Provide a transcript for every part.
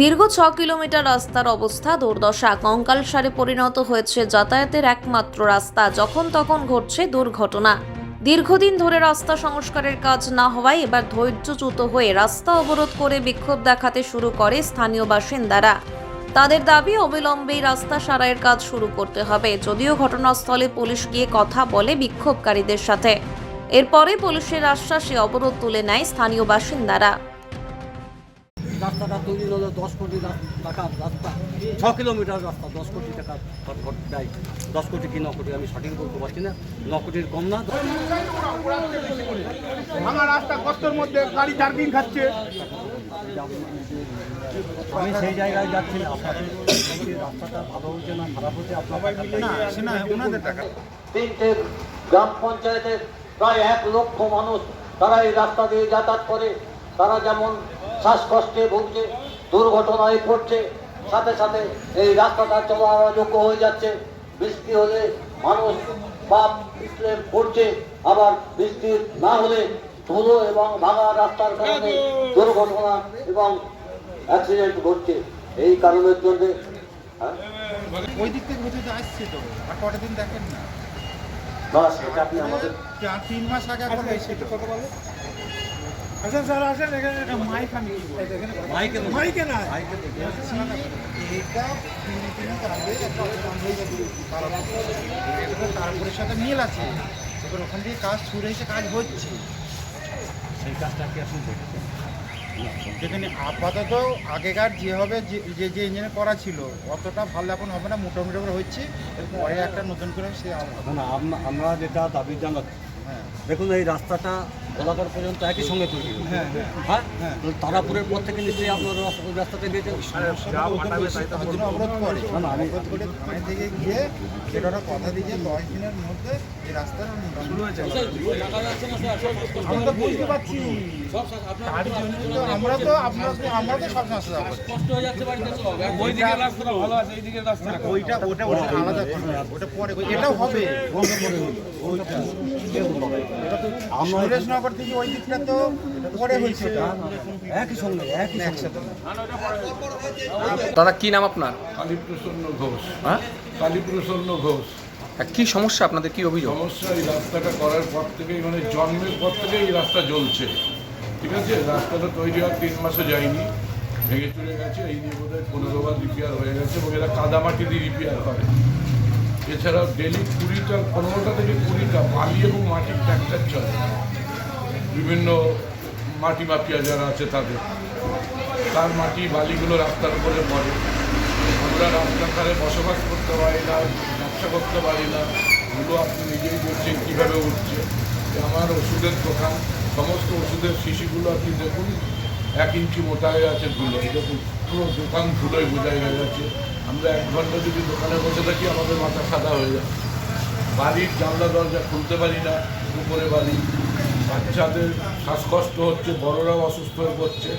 দীর্ঘ ছ কিলোমিটার রাস্তার অবস্থা, দুর্দশা। কঙ্কাল সারে পরিণত হয়েছে যাতায়াতের একমাত্র রাস্তা। যখন তখন ঘটছে দুর্ঘটনা। দীর্ঘদিন ধরে রাস্তা সংস্কারের কাজ না হওয়ায় এবার ধৈর্যচ্যুত হয়ে রাস্তা অবরোধ করে বিক্ষোভ দেখাতে শুরু করে স্থানীয় বাসিন্দারা। তাদের দাবি, অবিলম্বেই রাস্তা সারাইয়ের কাজ শুরু করতে হবে। যদিও ঘটনাস্থলে পুলিশ গিয়ে কথা বলে বিক্ষোভকারীদের সাথে। এরপরে পুলিশের আশ্বাসে অবরোধ তুলে নেয় স্থানীয় বাসিন্দারা। রাস্তাটা তৈরি হলো দশ কোটি টাকার রাস্তা। ছ কিলোমিটার রাস্তা দশ কোটি টাকা খরচ দেয় দশ কোটি কি ন কোটি আমি সঠিক বলতে পারছি না। ন কোটির কম না। ভাঙা রাস্তা কষ্টের মধ্যে গাড়ি চার দিন খাচ্ছে। আমি সেই জায়গায় যাচ্ছি আপনাদের রাস্তাটা ভালো হচ্ছে না খারাপ হচ্ছে? আপনার তিনটে গ্রাম পঞ্চায়েতের প্রায় এক লক্ষ মানুষ তারা এই রাস্তা দিয়ে যাতায়াত করে। তারা যেমন শ্বাসকষ্টে ভুগছে দুর্ঘটনায় পড়ছে সাথে সাথে এই রাস্তাটা চলার অযোগ্য হয়ে যাচ্ছে। বৃষ্টি হলে মানুষ পাপ পিছলে পড়ছে আবার বৃষ্টি না হলে ধুলো এবং ভাঙা রাস্তার কারণে দুর্ঘটনা এবং অ্যাক্সিডেন্ট ঘটছে। এই কারণের জন্যে হ্যাঁ? ওই দিক থেকে বুঝে আসছে তো আর কটা দিন দেখেন না। আপনি আমাদের চার তিন মাস আগে একবার এসে কত বলে আসেন স্যার আসেন এখানে একটা মাইক আমি মাইকে মাইকে না। এটা তারপরের সাথে মিল আছে। এবার ওখান থেকে কাজ শুরু হয়েছে কাজ হচ্ছে। সেই কাজটা কি আপনি দেখেছেন? যেখানে আপাতত আগেকার যেভাবে যে- যে ইঞ্জিনে করা ছিল অতটা ভালো এখন হবে না মোটামুটি করে হচ্ছে। এরপরে একটা নতুন করে সে। আমরা যেটা দাবি জানাচ্ছি হ্যাঁ। দেখুন এই রাস্তাটা গোলাঘাট পর্যন্ত একই সঙ্গে তৈরি। হ্যাঁ, হ্যাঁ। হ্যাঁ? হ্যাঁ। তারাপুরের পর থেকে নিশ্চয়ই আপনার রাস্তাতে দিয়েছেন অবরোধ করে। অবরোধ করে থেকে গিয়ে সেটা কথা দিয়েছে দশ দিনের মধ্যে এই রাস্তার শুরু হয়েছে। আমরা তো বুঝতে পারছি। তার জন্য তো আমরা তো আমরা তো আমরা তো সব সমস্যা যাব ওইদিকে রাস্তাটা ভালো আছে এইদিকে রাস্তা ওইটা ওটা ওটা আলাদা ওটা পরে এটাও হবে। ওইটা এটা তো সুরেশনগর থেকে ওই দিকটা তো পরে হয়েছে একই সঙ্গে একই একসাথে দাদা কি নাম আপনার? কালীপ্রসন্ন ঘোষ। হ্যাঁ? কালীপ্রসন্ন ঘোষ। কি সমস্যা আপনাদের কি অভিযোগ? সমস্যা এই রাস্তাটা করার পর থেকেই মানে জন্মের পর থেকেই এই রাস্তা জ্বলছে। ঠিক আছে? রাস্তাটা তৈরি হওয়ার তিন মাসও যায়নি। ভেঙে চলে গেছে এই নিয়ে বোধ হয় পনেরো বার রিপেয়ার হয়ে গেছে এবং এরা কাদামাটি দিয়ে রিপেয়ার করে। এছাড়াও ডেলি কুড়িটা পনেরোটা থেকে কুড়িটা বালি এবং মাটির ট্র্যাক্টর চলে। বিভিন্ন মাটি মাফিয়া যারা আছে তাদের। তার মাটি বালিগুলো রাস্তার উপরে পড়ে। আমরা রাস্তার ধারে বসবাস করতে পারি না, ব্যবসা করতে পারি না। এগুলো আপনি নিজেই বলছেন কীভাবে উঠছে। আমার ওষুধের দোকান, সমস্ত ওষুধের শিশিগুলো আপনি দেখুন, এক ইঞ্চি মোটা হয়ে আছে ধুলো। দেখুন, পুরো দোকান ধুলোয় বোঝাই হয়ে গেছে। আমরা এক ঘণ্টা যদি দোকানে বসে থাকি, আমাদের মাথা সাদা হয়ে যায় বাড়ির জানলা দরজা খুলতে পারি না, উপরে বাড়ি বাচ্চাদের শ্বাসকষ্ট হচ্ছে, বড়রাও অসুস্থ হয়ে পড়ছে,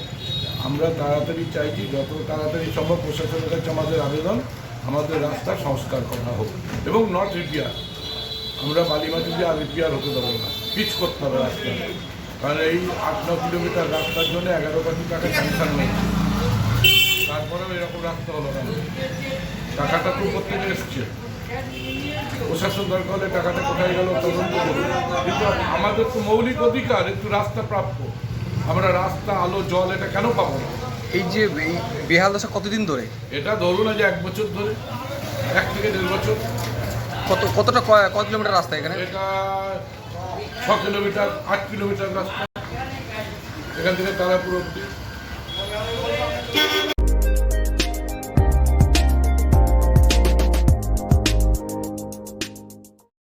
আমরা তাড়াতাড়ি চাইছি, যত তাড়াতাড়ি সম্ভব প্রশাসনের কাছে আমাদের আবেদন, আমাদের রাস্তা সংস্কার করা হোক। এবং নট রিপেয়ার আমরা বালিমাটি দিয়ে আর রিপেয়ার হতে দেবো না, পিচ করতে হবে রাস্তা। কারণ এই আট ন কিলোমিটার রাস্তার জন্য এগারো কোটি টাকা স্যাংশন হয়েছে। তারপরেও এরকম রাস্তা হলো না। টাকাটা তো প্রত্যেকে এসছে। প্রশাসন দরকার হলে টাকাটা কোথায় গেল তদন্ত করবে কিন্তু আমাদের তো মৌলিক অধিকার একটু রাস্তা প্রাপ্য। আমরা রাস্তা আলো জল এটা কেন পাবো না? এই যে এই বেহাল দশা কতদিন ধরে? এটা ধরুন যে এক বছর ধরে এক থেকে দেড় বছর। কত কতটা কত কিলোমিটার রাস্তা এখানে? এটা ছ কিলোমিটার আট কিলোমিটার রাস্তা। এখান থেকে তারাপুর অব্দি